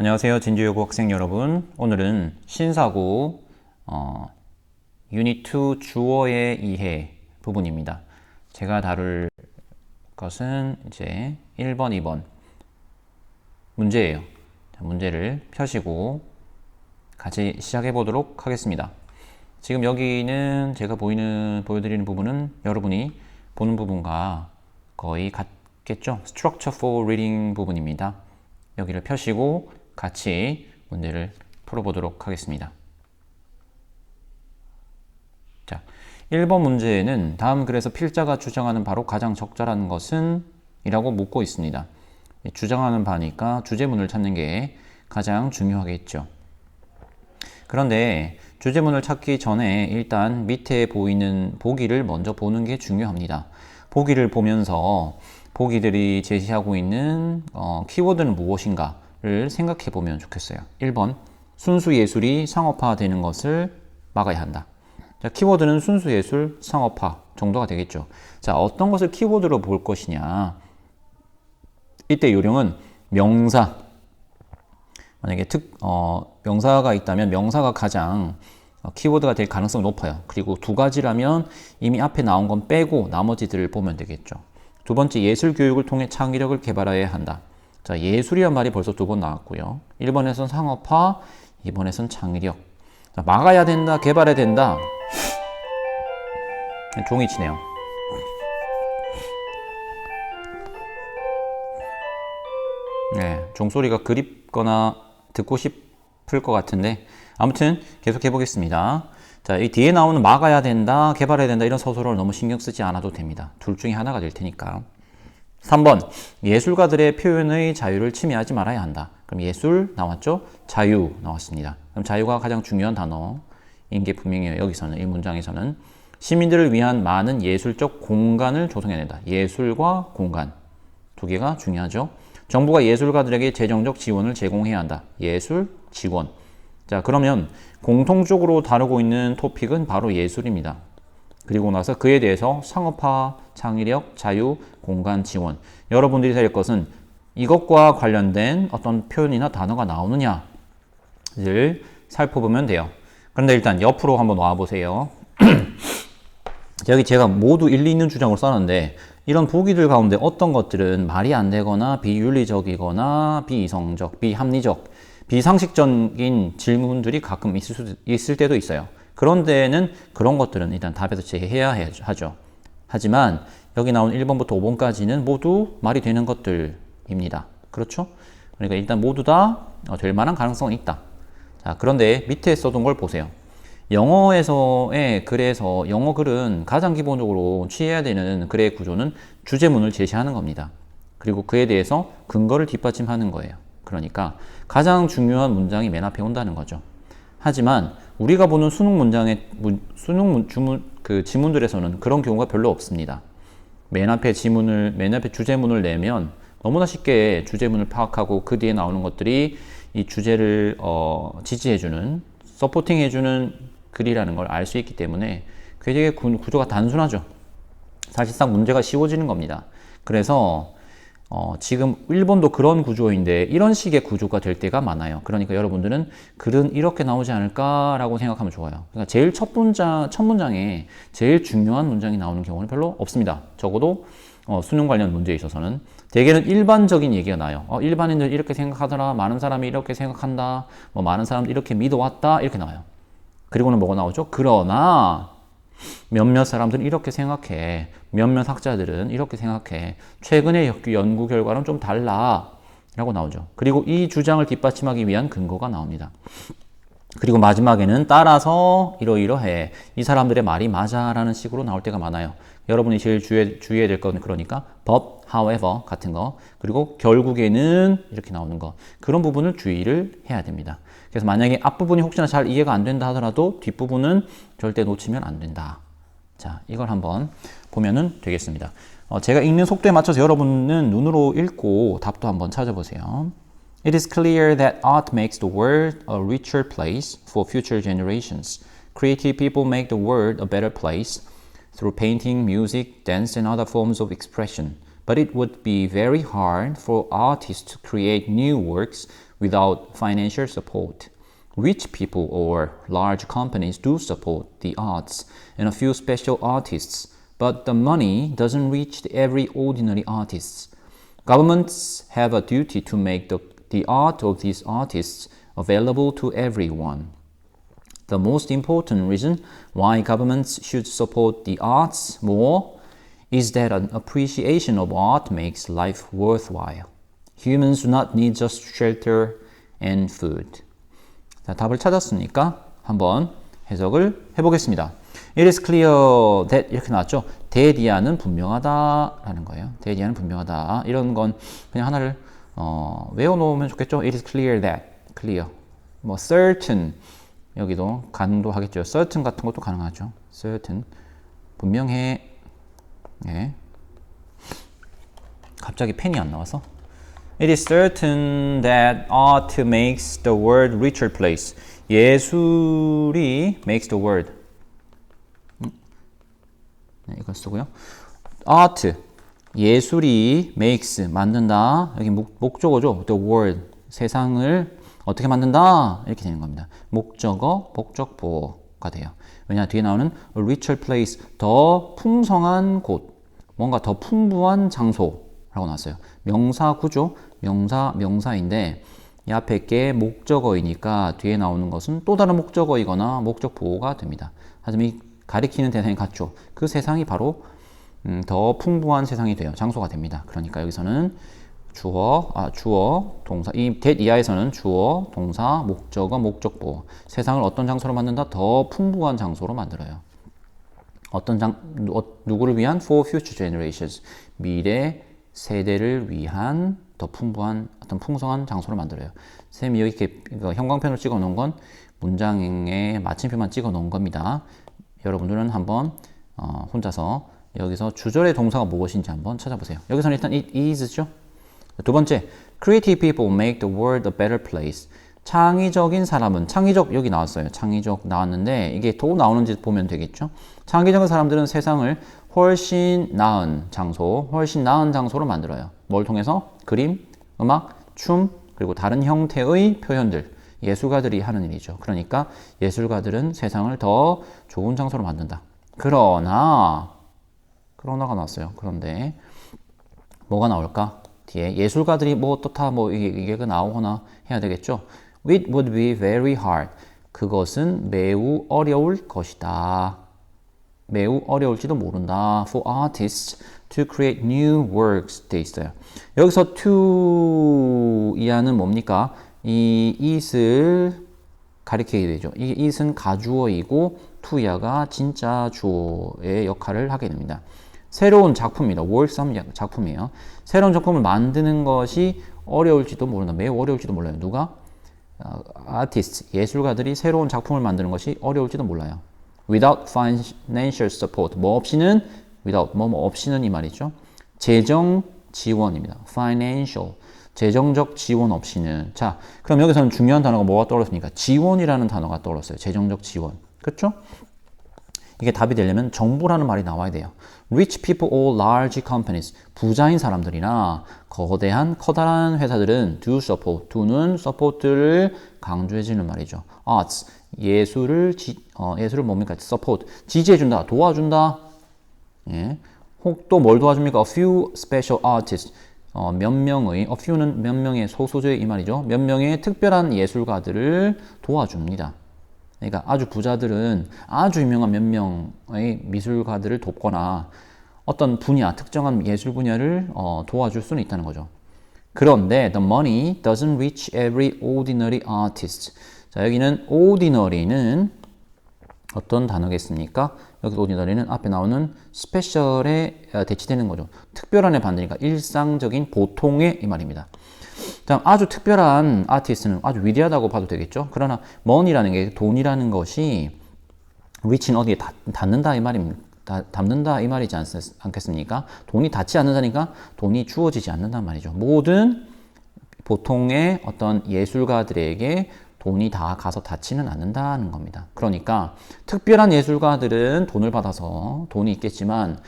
안녕하세요. 진주여고 학생 여러분. 오늘은 신사고 어, 유닛 2 주어의 이해 부분입니다. 제가 다룰 것은 이제 1번, 2번 문제예요. 자, 문제를 펴시고 같이 시작해 보도록 하겠습니다. 지금 여기는 제가 보이는 보여드리는 부분은 여러분이 보는 부분과 거의 같겠죠? Structure for Reading 부분입니다. 여기를 펴시고 같이 문제를 풀어보도록 하겠습니다. 자, 1번 문제에는 다음 글에서 필자가 주장하는 바로 가장 적절한 것은 이라고 묻고 있습니다. 주장하는 바니까 주제문을 찾는 게 가장 중요하겠죠. 그런데 주제문을 찾기 전에 일단 밑에 보이는 보기를 먼저 보는 게 중요합니다. 보기를 보면서 보기들이 제시하고 있는 어, 키워드는 무엇인가 를 생각해 보면 좋겠어요. 1번 순수 예술이 상업화되는 것을 막아야 한다. 자, 키워드는 순수 예술 상업화 정도가 되겠죠. 자, 어떤 것을 키워드로 볼 것이냐. 이때 요령은 명사. 만약에 특, 어, 명사가 있다면 명사가 가장 어, 키워드가 될 가능성이 높아요. 그리고 두 가지라면 이미 앞에 나온 건 빼고 나머지들을 보면 되겠죠. 두 번째, 예술 교육을 통해 창의력을 개발해야 한다. 자, 예술이란 말이 벌써 두 번 나왔고요. 1번에선 상업화, 2번에선 창의력. 자, 막아야 된다, 개발해야 된다. 종이 치네요. 네, 종소리가 그립거나 듣고 싶을 것 같은데 아무튼 계속 해보겠습니다. 자, 이 뒤에 나오는 막아야 된다, 개발해야 된다 이런 서술어를 너무 신경 쓰지 않아도 됩니다. 둘 중에 하나가 될 테니까. 3번 예술가들의 표현의 자유를 침해하지 말아야 한다. 그럼 예술 나왔죠? 자유 나왔습니다. 그럼 자유가 가장 중요한 단어인 게 분명해요. 여기서는 이 문장에서는 시민들을 위한 많은 예술적 공간을 조성해야 된다. 예술과 공간 두 개가 중요하죠. 정부가 예술가들에게 재정적 지원을 제공해야 한다. 예술 지원. 자, 그러면 공통적으로 다루고 있는 토픽은 바로 예술입니다. 그리고 나서 그에 대해서 상업화, 창의력, 자유, 공간 지원. 여러분들이 될 것은 이것과 관련된 어떤 표현이나 단어가 나오느냐를 살펴보면 돼요. 그런데 일단 옆으로 한번 와 보세요. 여기 제가 모두 일리 있는 주장을 써놨는데 이런 보기들 가운데 어떤 것들은 말이 안 되거나 비윤리적이거나 비이성적, 비합리적, 비상식적인 질문들이 가끔 있을, 수, 있을 때도 있어요. 그런 데는 그런 것들은 일단 답에서 제해야 하죠. 하지만 여기 나온 1번부터 5번까지는 모두 말이 되는 것들입니다. 그렇죠? 그러니까 일단 모두 다될 어, 만한 가능성은 있다. 자, 그런데 밑에 써둔 걸 보세요. 영어에서의 글에서 영어 글은 가장 기본적으로 취해야 되는 글의 구조는 주제문을 제시하는 겁니다. 그리고 그에 대해서 근거를 뒷받침하는 거예요. 그러니까 가장 중요한 문장이 맨 앞에 온다는 거죠. 하지만 우리가 보는 수능 문장의 수능 주문 그 지문들에서는 그런 경우가 별로 없습니다. 맨 앞에 지문을 맨 앞에 주제문을 내면 너무나 쉽게 주제문을 파악하고 그 뒤에 나오는 것들이 이 주제를 어, 지지해주는 서포팅해주는 글이라는 걸 알 수 있기 때문에 되게 구조가 단순하죠. 사실상 문제가 쉬워지는 겁니다. 그래서 어, 지금 일본도 그런 구조인데 이런 식의 구조가 될 때가 많아요. 그러니까 여러분들은 글은 이렇게 나오지 않을까라고 생각하면 좋아요. 그러니까 제일 첫 문장, 첫 문장에 제일 중요한 문장이 나오는 경우는 별로 없습니다. 적어도 어, 수능 관련 문제에 있어서는 대개는 일반적인 얘기가 나요. 어, 일반인들 이렇게 생각하더라. 많은 사람이 이렇게 생각한다. 뭐 많은 사람들 이렇게 믿어왔다. 이렇게 나와요. 그리고는 뭐가 나오죠? 그러나 몇몇 사람들은 이렇게 생각해. 몇몇 학자들은 이렇게 생각해. 최근의 연구 결과는 좀 달라. 라고 나오죠. 그리고 이 주장을 뒷받침하기 위한 근거가 나옵니다. 그리고 마지막에는 따라서 이러이러해. 이 사람들의 말이 맞아. 라는 식으로 나올 때가 많아요. 여러분이 제일 주의, 주의해야 될 건 그러니까 but, however 같은 거. 그리고 결국에는 이렇게 나오는 거. 그런 부분을 주의를 해야 됩니다. 그래서 만약에 앞부분이 혹시나 잘 이해가 안 된다 하더라도 뒷부분은 절대 놓치면 안 된다. 자, 이걸 한번 보면은 되겠습니다. 어, 제가 읽는 속도에 맞춰서 여러분은 눈으로 읽고 답도 한번 찾아보세요. It is clear that art makes the world a richer place for future generations. Creative people make the world a better place through painting, music, dance, and other forms of expression. but it would be very hard for artists to create new works without financial support. Rich people or large companies do support the arts and a few special artists, but the money doesn't reach every ordinary artist. Governments have a duty to make the, the art of these artists available to everyone. The most important reason why governments should support the arts more is that an appreciation of art makes life worthwhile. Humans do not need just shelter and food. 자, 답을 찾았으니까 한번 해석을 해보겠습니다. It is clear that 이렇게 나왔죠. 대디아는 분명하다라는 거예요. 대디아는 분명하다. 이런 건 그냥 하나를 어, 외워놓으면 좋겠죠. It is clear that, clear. 뭐 certain 여기도 가능도 하겠죠. certain 같은 것도 가능하죠. certain 분명해. 예. 갑자기 펜이 안 나와서. It is certain that art makes the world richer place. 예술이 makes the world. 네, 이걸 쓰고요. art 예술이 makes 만든다. 여기 목, 목적어죠. the world 세상을 어떻게 만든다 이렇게 되는 겁니다. 목적어 목적보가 돼요. 왜냐 뒤에 나오는 richer place 더 풍성한 곳 뭔가 더 풍부한 장소라고 나왔어요. 명사 구조 명사 명사인데 이 앞에 게 목적어이니까 뒤에 나오는 것은 또 다른 목적어이거나 목적 보호가 됩니다. 하지만 이 가리키는 대상이 같죠. 그 세상이 바로 음, 더 풍부한 세상이 돼요. 장소가 됩니다. 그러니까 여기서는 주어, 아, 주어, 동사. 이 that 이하에서는 주어, 동사, 목적어, 목적보. 세상을 어떤 장소로 만든다? 더 풍부한 장소로 만들어요. 어떤 장, 누, 누구를 위한? For future generations. 미래 세대를 위한 더 풍부한 어떤 풍성한 장소를 만들어요. 쌤이 여기 이렇게 형광펜으로 찍어 놓은 건 문장에 마침표만 찍어 놓은 겁니다. 여러분들은 한번 어, 혼자서 여기서 주절의 동사가 무엇인지 한번 찾아보세요. 여기서는 일단 it is죠. 두 번째, creative people make the world a better place. 창의적인 사람은 창의적 여기 나왔어요. 창의적 나왔는데 이게 또 나오는지 보면 되겠죠. 창의적인 사람들은 세상을 훨씬 나은 장소, 훨씬 나은 장소로 만들어요. 뭘 통해서? 그림, 음악, 춤, 그리고 다른 형태의 표현들. 예술가들이 하는 일이죠. 그러니까 예술가들은 세상을 더 좋은 장소로 만든다. 그러나 그러나가 나왔어요. 그런데 뭐가 나올까? 뒤에 예술가들이 뭐 어떻다 뭐 이게, 이게 나오거나 해야 되겠죠. It would be very hard. 그것은 매우 어려울 것이다. 매우 어려울지도 모른다. For artists to create new works 돼 있어요. 여기서 to 이하는 뭡니까? 이 it을 가리키게 되죠. 이 it은 가주어이고 이하가 진짜 주어의 역할을 하게 됩니다. 새로운 works 하면 작품이에요. 새로운 작품을 만드는 것이 어려울지도 모른다. 매우 어려울지도 몰라요. 누가? 어, 아티스트, 예술가들이 새로운 작품을 만드는 것이 어려울지도 몰라요. without financial support. 뭐 없이는 without 뭐, 뭐 없이는 이 말이죠. 재정 지원입니다. financial. 재정적 지원 없이는 자, 그럼 여기서는 중요한 단어가 뭐가 떠올랐습니까? 지원이라는 단어가 떠올랐어요. 재정적 지원. 그렇죠? 이게 답이 되려면 정부라는 말이 나와야 돼요. Rich people or large companies. 부자인 사람들이나 거대한 커다란 회사들은 do support. do는 support를 강조해주는 말이죠. arts. 예술을 지, 어, 예술을 뭡니까? support. 지지해준다. 도와준다. 예. 혹 또 뭘 도와줍니까? A few special artists. 어, 몇 명의, a few는 몇 명의 소소조의 이 말이죠. 몇 명의 특별한 예술가들을 도와줍니다. 그러니까 아주 부자들은 아주 유명한 몇 명의 미술가들을 돕거나 어떤 분야, 특정한 예술 분야를 어, 도와줄 수는 있다는 거죠. 그런데 the money doesn't reach every ordinary artist. 자, 여기는 ordinary는 어떤 단어겠습니까? 여기 ordinary는 앞에 나오는 스페셜에 대치되는 거죠. 특별한에 반대니까 일상적인 보통의 이 말입니다. 다음 아주 특별한 아티스트는 아주 위대하다고 봐도 되겠죠. 그러나 money라는 게 돈이라는 것이 reach는 어디에 닿는다 이 말입니다. 닿는다 이 말이지 않, 않겠습니까? 돈이 닿지 않는다니까 돈이 주어지지 않는단 말이죠. 모든 보통의 어떤 예술가들에게 돈이 다 가서 닿지는 않는다는 겁니다. 그러니까 특별한 예술가들은 돈을 받아서 돈이 있겠지만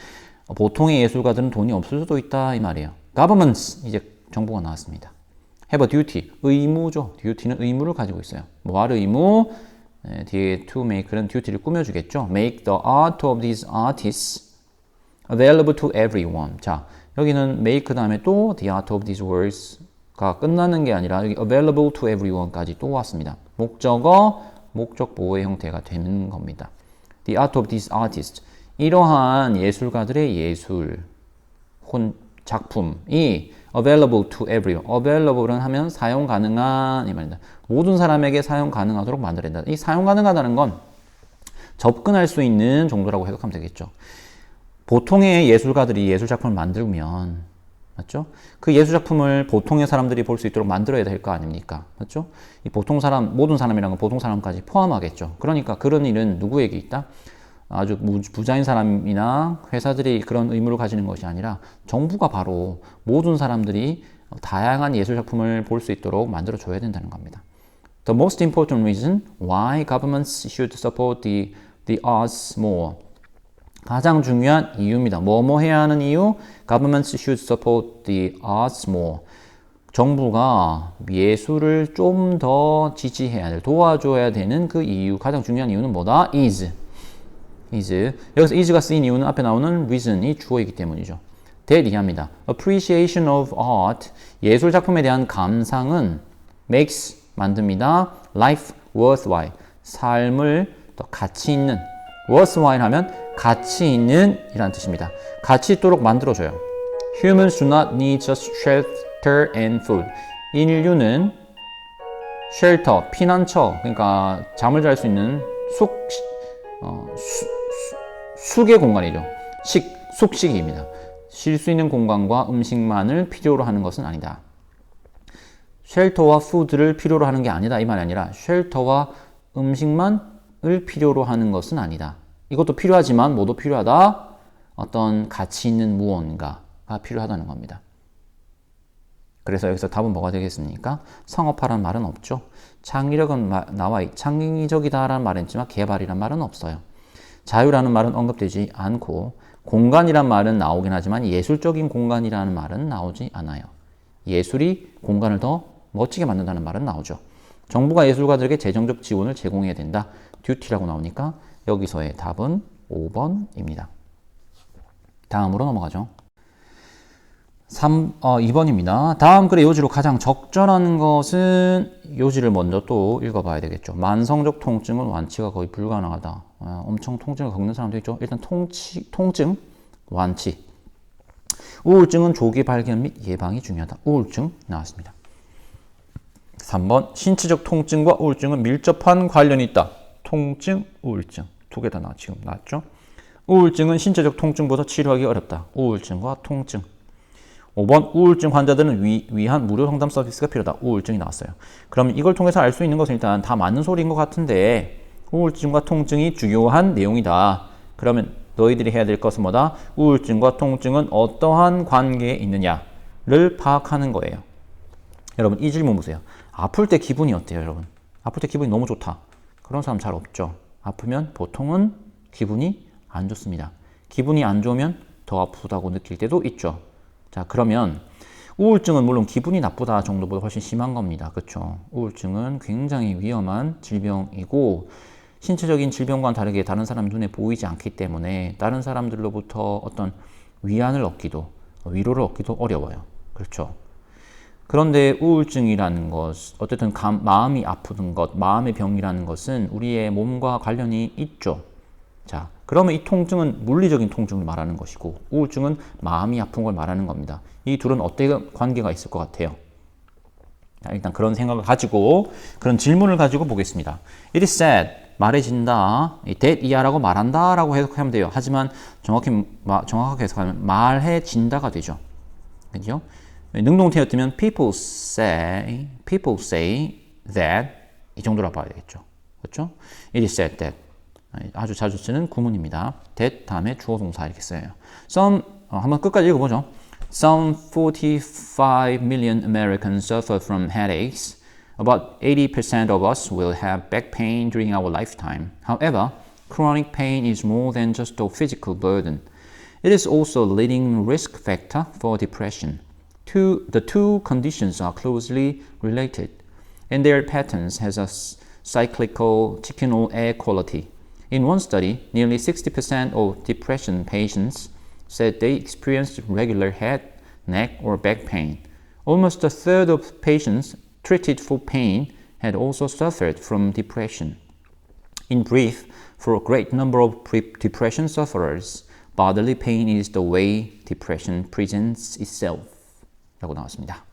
보통의 예술가들은 돈이 없을 수도 있다 이 말이에요. governments 이제 정보가 나왔습니다. have a duty 의무죠. duty는 의무를 가지고 있어요. 뭐 할 의무? 네, 뒤에 to make는 duty를 꾸며주겠죠. make the art of these artists available to everyone. 자 여기는 make 다음에 또 the art of these words 가 끝나는 게 아니라 여기 available to everyone까지 또 왔습니다. 목적어 목적 보호의 형태가 되는 겁니다. The art of these artists 이러한 예술가들의 예술 혼 작품이 available to everyone. available은 하면 사용 가능한 이 말입니다. 모든 사람에게 사용 가능하도록 만들어야 된다. 이 사용 가능하다는 건 접근할 수 있는 정도라고 해석하면 되겠죠. 보통의 예술가들이 예술 작품을 만들면 맞죠? 그 예술 작품을 보통의 사람들이 볼 수 있도록 만들어야 될 거 아닙니까? 맞죠? 이 보통 사람 모든 사람이라는 건 보통 사람까지 포함하겠죠. 그러니까 그런 일은 누구에게 있다? 아주 부자인 사람이나 회사들이 그런 의무를 가지는 것이 아니라 정부가 바로 모든 사람들이 다양한 예술 작품을 볼 수 있도록 만들어 줘야 된다는 겁니다. The most important reason why governments should support the, the arts more. 가장 중요한 이유입니다. 뭐뭐 해야 하는 이유? Governments should support the arts more. 정부가 예술을 좀 더 지지해야 될, 도와줘야 되는 그 이유, 가장 중요한 이유는 뭐다? is. is. 여기서 is가 쓰인 이유는 앞에 나오는 reason이 주어이기 때문이죠. 이해합니다. appreciation of art. 예술 작품에 대한 감상은 makes 만듭니다. life worthwhile. 삶을 더 가치 있는 worthwhile 하면 가치 있는 이라는 뜻입니다. 가치 있도록 만들어줘요. Humans do not need just shelter and food. 인류는 shelter, 피난처, 그러니까 잠을 잘 수 있는 숙, 어, 수, 숙의 공간이죠. 식, 숙식입니다. 쉴 수 있는 공간과 음식만을 필요로 하는 것은 아니다. 쉘터와 푸드를 필요로 하는 게 아니다 이 말이 아니라 쉘터와 음식만을 필요로 하는 것은 아니다. 이것도 필요하지만 모두 필요하다. 어떤 가치 있는 무언가가 필요하다는 겁니다. 그래서 여기서 답은 뭐가 되겠습니까? 성업화라는 말은 없죠. 창의력은 나와 창의적이다라는 말은 있지만 개발이란 말은 없어요. 자유라는 말은 언급되지 않고 공간이란 말은 나오긴 하지만 예술적인 공간이라는 말은 나오지 않아요. 예술이 공간을 더 멋지게 만든다는 말은 나오죠. 정부가 예술가들에게 재정적 지원을 제공해야 된다. 듀티라고 나오니까 여기서의 답은 5번입니다. 다음으로 넘어가죠. 3, 어, 2번입니다. 다음 글의 요지로 가장 적절한 것은 요지를 먼저 또 읽어봐야 되겠죠. 만성적 통증은 완치가 거의 불가능하다. 어, 엄청 통증을 겪는 사람도 있죠. 일단 통치, 통증, 완치. 우울증은 조기 발견 및 예방이 중요하다. 우울증 나왔습니다. 3번 신체적 통증과 우울증은 밀접한 관련이 있다. 통증, 우울증 두 개 다 나 지금 나왔죠. 우울증은 신체적 통증보다 치료하기 어렵다. 우울증과 통증. 5번 우울증 환자들은 위, 위한 무료 상담 서비스가 필요하다. 우울증이 나왔어요. 그럼 이걸 통해서 알 수 있는 것은 일단 다 맞는 소리인 것 같은데 우울증과 통증이 중요한 내용이다. 그러면 너희들이 해야 될 것은 뭐다? 우울증과 통증은 어떠한 관계에 있느냐를 파악하는 거예요. 여러분 이 질문 보세요. 아플 때 기분이 어때요, 여러분? 아플 때 기분이 너무 좋다. 그런 사람 잘 없죠. 아프면 보통은 기분이 안 좋습니다. 기분이 안 좋으면 더 아프다고 느낄 때도 있죠. 자, 그러면 우울증은 물론 기분이 나쁘다 정도보다 훨씬 심한 겁니다. 그렇죠? 우울증은 굉장히 위험한 질병이고 신체적인 질병과는 다르게 다른 사람 눈에 보이지 않기 때문에 다른 사람들로부터 어떤 위안을 얻기도 위로를 얻기도 어려워요. 그렇죠? 그런데 우울증이라는 것, 어쨌든 감, 마음이 아프는 것, 마음의 병이라는 것은 우리의 몸과 관련이 있죠. 자, 그러면 이 통증은 물리적인 통증을 말하는 것이고, 우울증은 마음이 아픈 걸 말하는 겁니다. 이 둘은 어떤 관계가 있을 것 같아요? 자, 일단 그런 생각을 가지고, 그런 질문을 가지고 보겠습니다. It is said, 말해진다. that 이하라고 말한다 라고 해석하면 돼요. 하지만 정확히, 정확하게 해석하면 말해진다가 되죠. 그죠? 능동태였다면 people say, people say that 이 정도로 봐야 되겠죠. 그렇죠? It is said that 아주 자주 쓰는 구문입니다. that 다음에 주어 동사 이렇게 써요. Some 어, 한번 끝까지 읽어보죠. Some 45 million Americans suffer from headaches. About 80% of us will have back pain during our lifetime. However, chronic pain is more than just a physical burden. It is also a leading risk factor for depression. Two, the two conditions are closely related, and their patterns has a cyclical or egg quality. In one study, nearly 60% of depression patients said they experienced regular head, neck, or back pain. Almost a third of patients treated for pain had also suffered from depression. In brief, for a great number of pre- depression sufferers, bodily pain is the way depression presents itself. 라고 나왔습니다.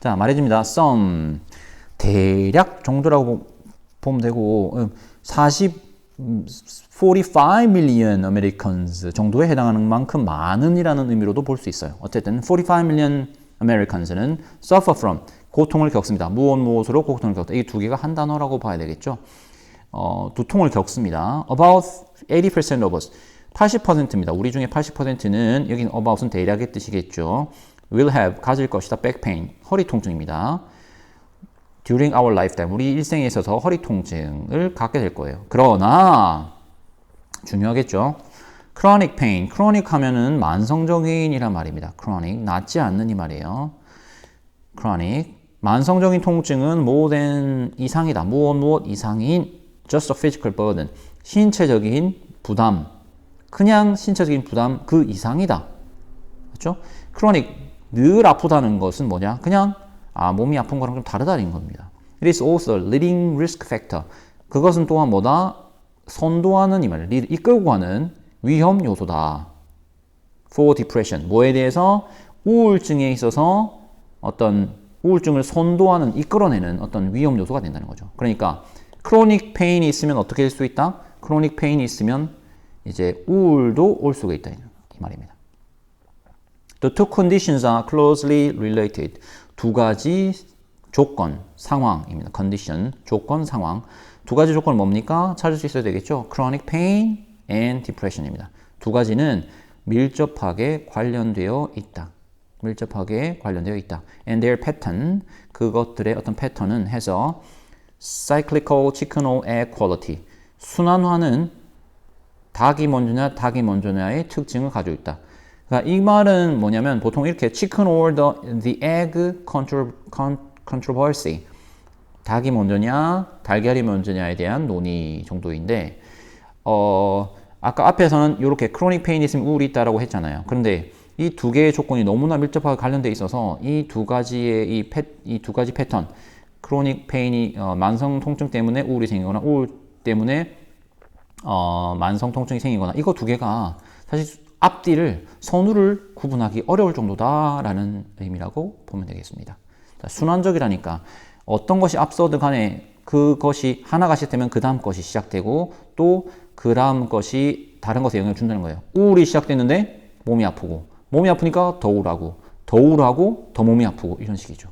자, 말해줍니다. some. 대략 정도라고 보- 보면 되고, 음, 40, 음, 45 million Americans 정도에 해당하는 만큼 많은이라는 의미로도 볼 수 있어요. 어쨌든 45 million Americans는 suffer from 고통을 겪습니다. 무엇 무엇으로 고통을 겪다. 이 두 개가 한 단어라고 봐야 되겠죠. 어, 두통을 겪습니다. About 80% of us. 80%입니다. 우리 중에 80%는 여기는 about은 대략의 뜻이겠죠. Will have 가질 것이다. back pain 허리 통증입니다. during our lifetime 우리 일생에 있어서 허리 통증을 갖게 될 거예요. 그러나 중요하겠죠. chronic pain, chronic 하면은 만성적인이란 말입니다. chronic 낫지 않는 이 말이에요. chronic 만성적인 통증은 more than 이상이다. 무엇 무엇 이상인 just a physical burden 신체적인 부담 그냥 신체적인 부담 그 이상이다. 그렇죠? chronic 늘 아프다는 것은 뭐냐? 그냥 아 몸이 아픈 거랑 좀 다르다는 겁니다. It is also leading risk factor. 그것은 또한 뭐다? 선도하는 이 말, 이끌고 가는 위험 요소다. For depression. 뭐에 대해서 우울증에 있어서 어떤 우울증을 선도하는 이끌어내는 어떤 위험 요소가 된다는 거죠. 그러니까 크로닉 페인이 있으면 어떻게 될 수 있다? 크로닉 페인이 있으면 이제 우울도 올 수가 있다 이 말입니다. The two conditions are closely related. 두 가지 조건, 상황입니다. condition, 조건, 상황. 두 가지 조건은 뭡니까? 찾을 수 있어야 되겠죠? chronic pain and depression입니다. 두 가지는 밀접하게 관련되어 있다. 밀접하게 관련되어 있다. And their pattern, 그것들의 어떤 패턴은 해서 cyclical chicken egg quality, 순환화는 닭이 먼저냐 닭이 먼저냐의 특징을 가지고 있다. 그러니까 이 말은 뭐냐면 보통 이렇게 chicken or the, the egg contro, con, controversy 닭이 먼저냐 달걀이 먼저냐에 대한 논의 정도인데 어 아까 앞에서는 이렇게 크로닉 페인이 있으면 우울이 있다라고 했잖아요. 그런데 이 두 개의 조건이 너무나 밀접하게 관련돼 있어서 이 두 가지의 이이두 가지 패턴 크로닉 페인이 어, 만성 통증 때문에 우울이 생기거나 우울 때문에 어, 만성 통증이 생기거나 이거 두 개가 사실 앞뒤를 선우를 구분하기 어려울 정도다라는 의미라고 보면 되겠습니다. 자, 순환적이라니까 어떤 것이 앞서든 간에 그것이 하나가 시작되면 그 다음 것이 시작되고 또 그 다음 것이 다른 것에 영향을 준다는 거예요. 우울이 시작됐는데 몸이 아프고 몸이 아프니까 더 우울하고 더 우울하고 더 몸이 아프고 이런 식이죠.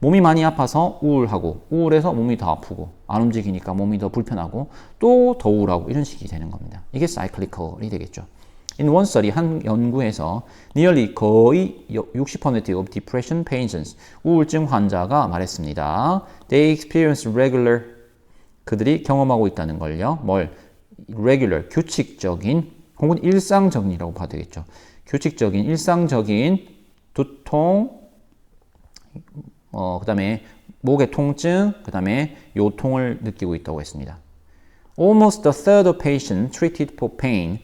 몸이 많이 아파서 우울하고 우울해서 몸이 더 아프고 안 움직이니까 몸이 더 불편하고 또 더 우울하고 이런 식이 되는 겁니다. 이게 사이클리컬이 되겠죠. In one study 한 연구에서 nearly 거의 60% of depression patients 우울증 환자가 말했습니다. They experience regular 그들이 경험하고 있다는 걸요. 뭘 regular 규칙적인 혹은 일상적인이라고 봐도 되겠죠. 규칙적인 일상적인 두통 어, 그 다음에 목의 통증, 그 다음에 요통을 느끼고 있다고 했습니다. Almost a third of patients treated for pain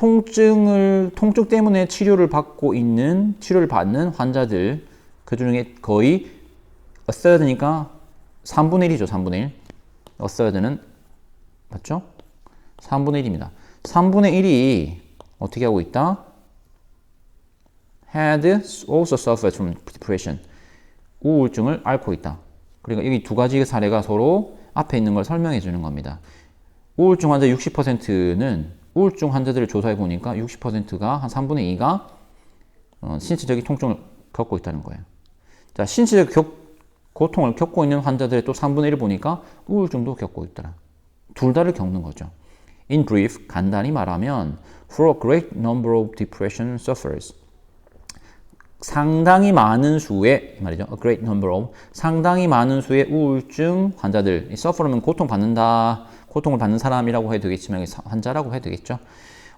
통증을 통증 때문에 치료를 받고 있는 치료를 받는 환자들 그 중에 거의 third니까 3분의 1이죠, 3분의 1. a third는 맞죠? 3분의 1입니다. 3분의 1이 어떻게 하고 있다? had also suffered from depression. 우울증을 앓고 있다. 그러니까 여기 두 가지 사례가 서로 앞에 있는 걸 설명해 주는 겁니다. 우울증 환자 60%는 우울증 환자들을 조사해 보니까 60%가 한 3분의 2가 어, 신체적인 통증을 겪고 있다는 거예요. 자, 신체적 격, 고통을 겪고 있는 환자들의 또 3분의 1을 보니까 우울증도 겪고 있더라. 둘 다를 겪는 거죠. In brief, 간단히 말하면, for a great number of depression sufferers, 상당히 많은 수의 말이죠. A great number of 상당히 많은 수의 우울증 환자들. suffer면 고통 받는다. 고통을 받는 사람이라고 해도 되겠지만 환자라고 해도 되겠죠.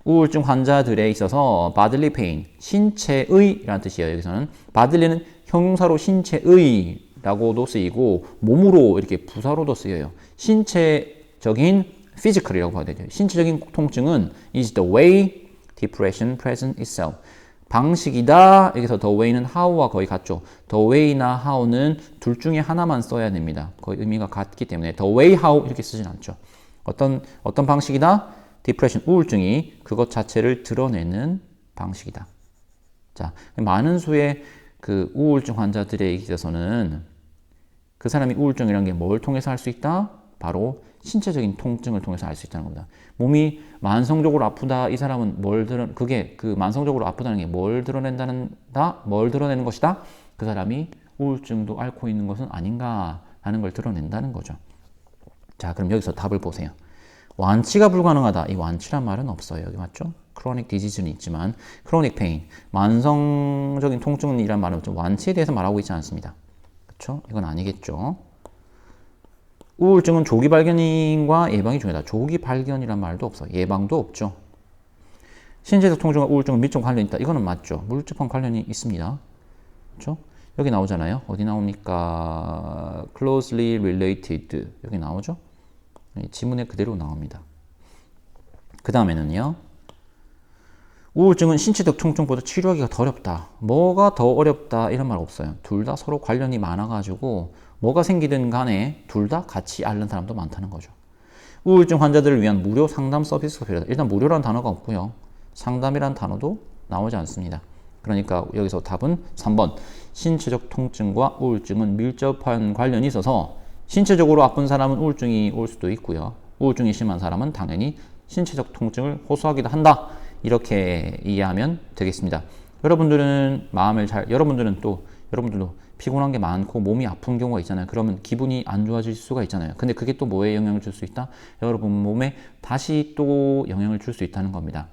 우울증 환자들에 있어서 bodily pain, 신체의라는 뜻이에요. 여기서는 bodyly는 형용사로 신체의라고도 쓰이고 몸으로 이렇게 부사로도 쓰여요. 신체적인 physical이라고 봐야 되죠. 신체적인 통증은 is the way depression presents itself. 방식이다. 여기서 the way는 how와 거의 같죠. the way나 how는 둘 중에 하나만 써야 됩니다. 거의 의미가 같기 때문에 the way how 이렇게 쓰진 않죠. 어떤 어떤 방식이다? 디프레션 우울증이 그것 자체를 드러내는 방식이다. 자, 많은 수의 그 우울증 환자들에 있어서는 그 사람이 우울증이라는 게 뭘 통해서 할 수 있다? 바로 신체적인 통증을 통해서 알 수 있다는 겁니다. 몸이 만성적으로 아프다. 이 사람은 뭘 드러 그게 그 만성적으로 아프다는 게 뭘 드러낸다는다? 뭘 드러내는 것이다? 그 사람이 우울증도 앓고 있는 것은 아닌가 하는 걸 드러낸다는 거죠. 자, 그럼 여기서 답을 보세요. 완치가 불가능하다. 이 완치란 말은 없어요. 여기 맞죠? 크로닉 디지즈는 있지만 크로닉 페인, 만성적인 통증이란 말은 없죠. 완치에 대해서 말하고 있지 않습니다. 그렇죠? 이건 아니겠죠. 우울증은 조기 발견과 예방이 중요하다. 조기 발견이란 말도 없어. 예방도 없죠. 신체적 통증과 우울증은 밀접 관련이 있다. 이거는 맞죠. 밀접한 관련이 있습니다. 그렇죠? 여기 나오잖아요. 어디 나옵니까? closely related. 여기 나오죠? 네, 지문에 그대로 나옵니다. 그 다음에는요. 우울증은 신체적 통증보다 치료하기가 더 어렵다. 뭐가 더 어렵다 이런 말 없어요. 둘 다 서로 관련이 많아가지고 뭐가 생기든 간에 둘 다 같이 앓는 사람도 많다는 거죠. 우울증 환자들을 위한 무료 상담 서비스가 필요하다. 일단 무료라는 단어가 없고요. 상담이라는 단어도 나오지 않습니다. 그러니까 여기서 답은 3번. 신체적 통증과 우울증은 밀접한 관련이 있어서 신체적으로 아픈 사람은 우울증이 올 수도 있고요. 우울증이 심한 사람은 당연히 신체적 통증을 호소하기도 한다. 이렇게 이해하면 되겠습니다. 여러분들은 마음을 잘, 여러분들은 또, 여러분들도 피곤한 게 많고 몸이 아픈 경우가 있잖아요. 그러면 기분이 안 좋아질 수가 있잖아요. 근데 그게 또 뭐에 영향을 줄 수 있다? 여러분 몸에 다시 또 영향을 줄 수 있다는 겁니다.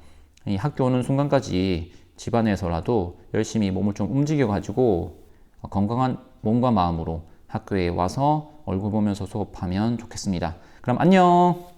이 학교 오는 순간까지 집안에서라도 열심히 몸을 좀 움직여 가지고 건강한 몸과 마음으로 학교에 와서 얼굴 보면서 수업하면 좋겠습니다. 그럼 안녕!